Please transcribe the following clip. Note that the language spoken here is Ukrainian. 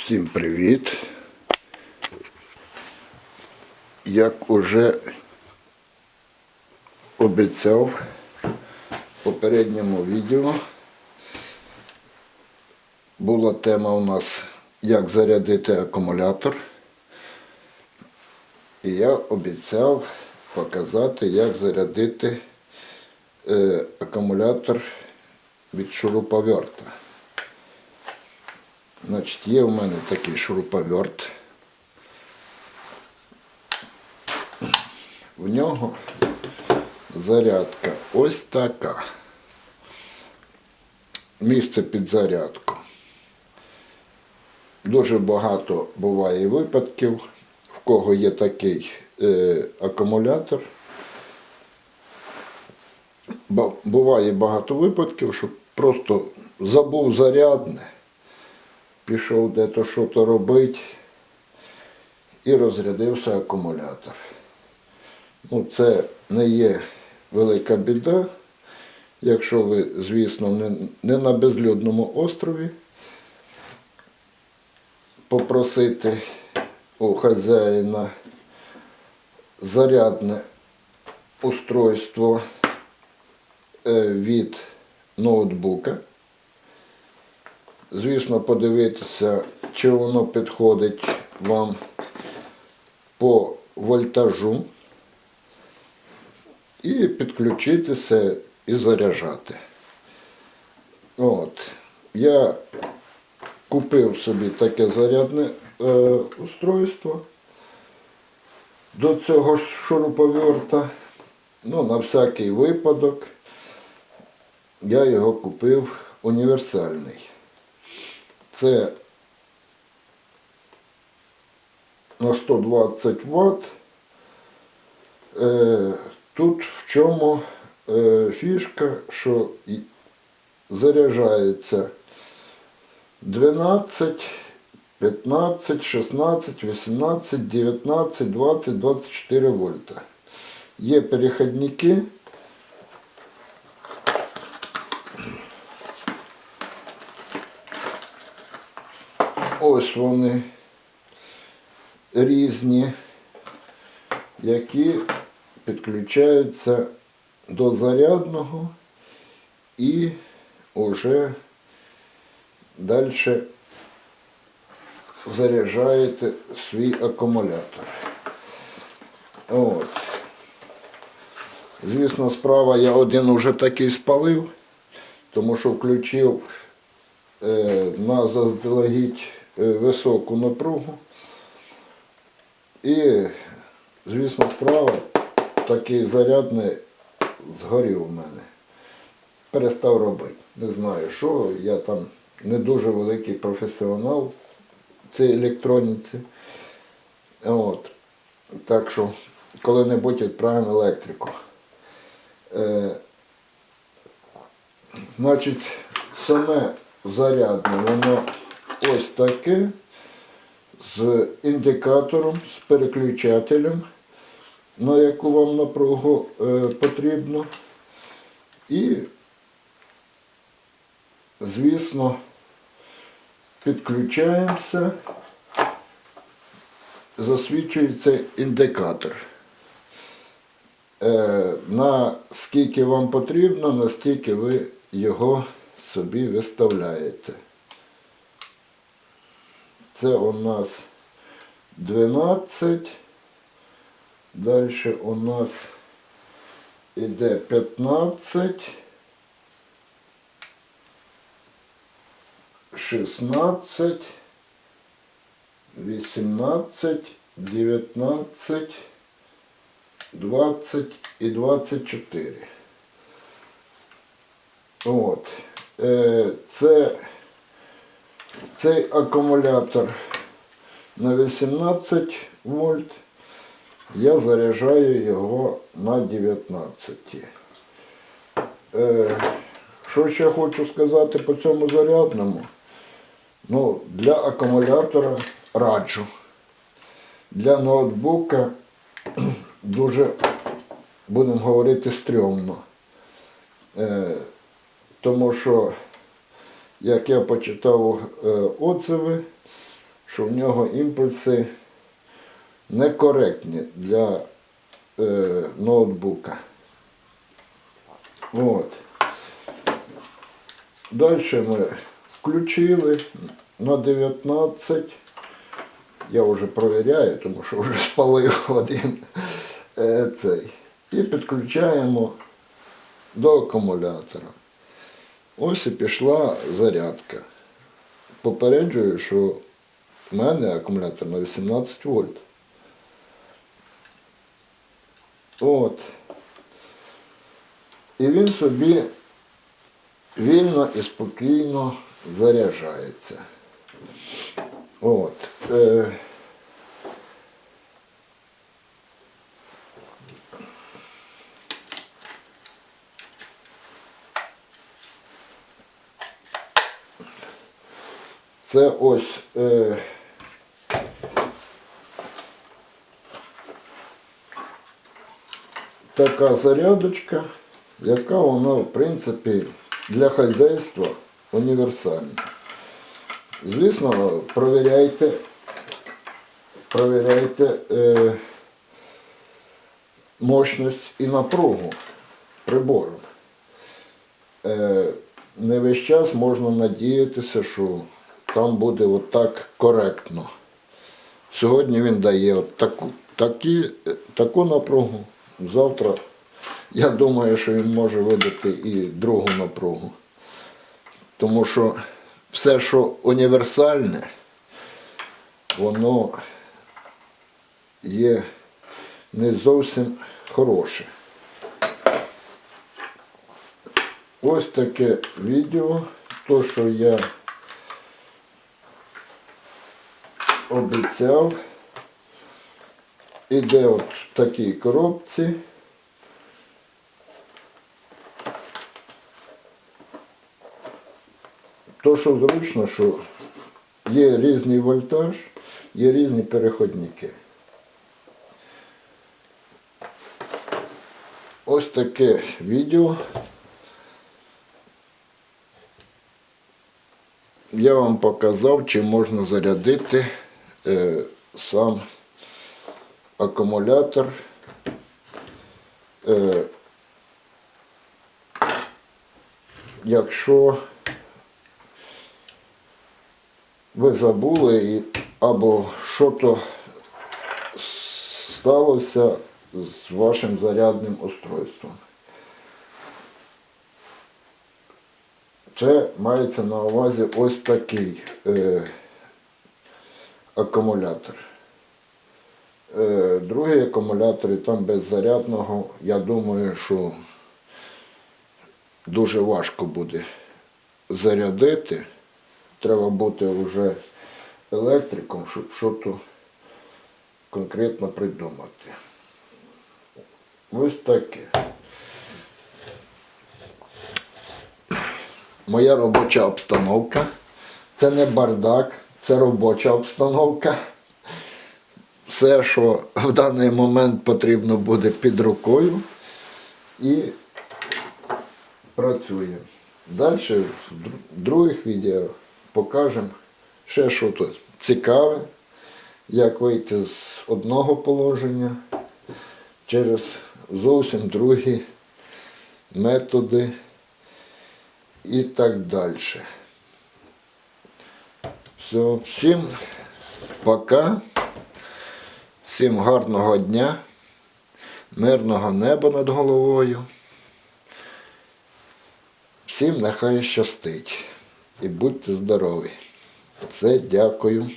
Всім привіт. Як уже обіцяв в попередньому відео, була тема у нас як зарядити акумулятор. І я обіцяв показати, як зарядити е, акумулятор від шуруповерта. Значить, є у мене такий шуруповерт. В нього зарядка ось така. Місце під зарядку. Дуже багато буває випадків, в кого є такий е, акумулятор. Буває багато випадків, що просто забув зарядне пішов де-то що-то робити і розрядився акумулятор. Ну, це не є велика біда, якщо ви, звісно, не, не на безлюдному острові попросити у хазяїна зарядне устройство е, від ноутбука звісно, подивитися, чи воно підходить вам по вольтажу і підключитися і заряджати. От. Я купив собі таке зарядне е, устройство до цього ж шуруповерта. Ну, на всякий випадок я його купив універсальний. Це на 120 Вт. Е, Тут в чому е, фішка, що заряджається 12, 15, 16, 18, 19, 20, 24 вольта. Є перехідники. Ось вони різні, які підключаються до зарядного і вже далі заряджаєте свій акумулятор. От. Звісно, справа я один вже такий спалив, тому що включив е, на заздалегідь високу напругу. І, звісно, справа такий зарядний згорів у мене. Перестав робити. Не знаю що, я там не дуже великий професіонал в цій електроніці. От. Так що коли-небудь відправимо електрику. Е, значить, саме зарядне, воно ось таке з індикатором, з переключателем, на яку вам напругу е, потрібно. І, звісно, підключаємося, засвічується індикатор. Е, на скільки вам потрібно, настільки ви його собі виставляєте. Це у нас 12. Далі у нас іде 15. 16, 18, 19, 20 і 24. От. Е, Це цей акумулятор на 18 вольт. Я заряджаю його на 19. Е, що ще хочу сказати по цьому зарядному? Ну, для акумулятора раджу. Для ноутбука дуже, будемо говорити, стрьомно. Е, тому що, як я почитав е, отзиви, що в нього імпульси некоректні для е, ноутбука. От. Далі ми включили на 19. Я вже провіряю, тому що вже спалив один е, цей. І підключаємо до акумулятора. Ось і пішла зарядка. Попереджую, що в мене акумулятор на 18 вольт. От. І він собі вільно і спокійно заряджається. От. Це ось е, така зарядочка, яка вона, в принципі, для хазяйства універсальна. Звісно, провіряйте, провіряйте е, мощність і напругу прибору. Е, не весь час можна надіятися, що там буде отак коректно. Сьогодні він дає от таку, такі, таку напругу. Завтра я думаю, що він може видати і другу напругу. Тому що все, що універсальне, воно є не зовсім хороше. Ось таке відео, то, що я обіцяв. Іде от в такій коробці. То, що зручно, що є різний вольтаж, є різні переходники. Ось таке відео. Я вам показав, чи можна зарядити е, сам акумулятор. Е, якщо ви забули або що-то сталося з вашим зарядним устройством. Це мається на увазі ось такий е, акумулятор. Е, другий акумулятор, і там без зарядного, я думаю, що дуже важко буде зарядити. Треба бути вже електриком, щоб щось конкретно придумати. Ось таке. Моя робоча обстановка. Це не бардак, це робоча обстановка. Все, що в даний момент потрібно буде під рукою і працюємо. Далі в других відео покажемо ще що тут цікаве, як вийти з одного положення через зовсім другі методи і так далі. Все, всім пока, всім гарного дня, мирного неба над головою. Всім нехай щастить і будьте здорові. Все, дякую.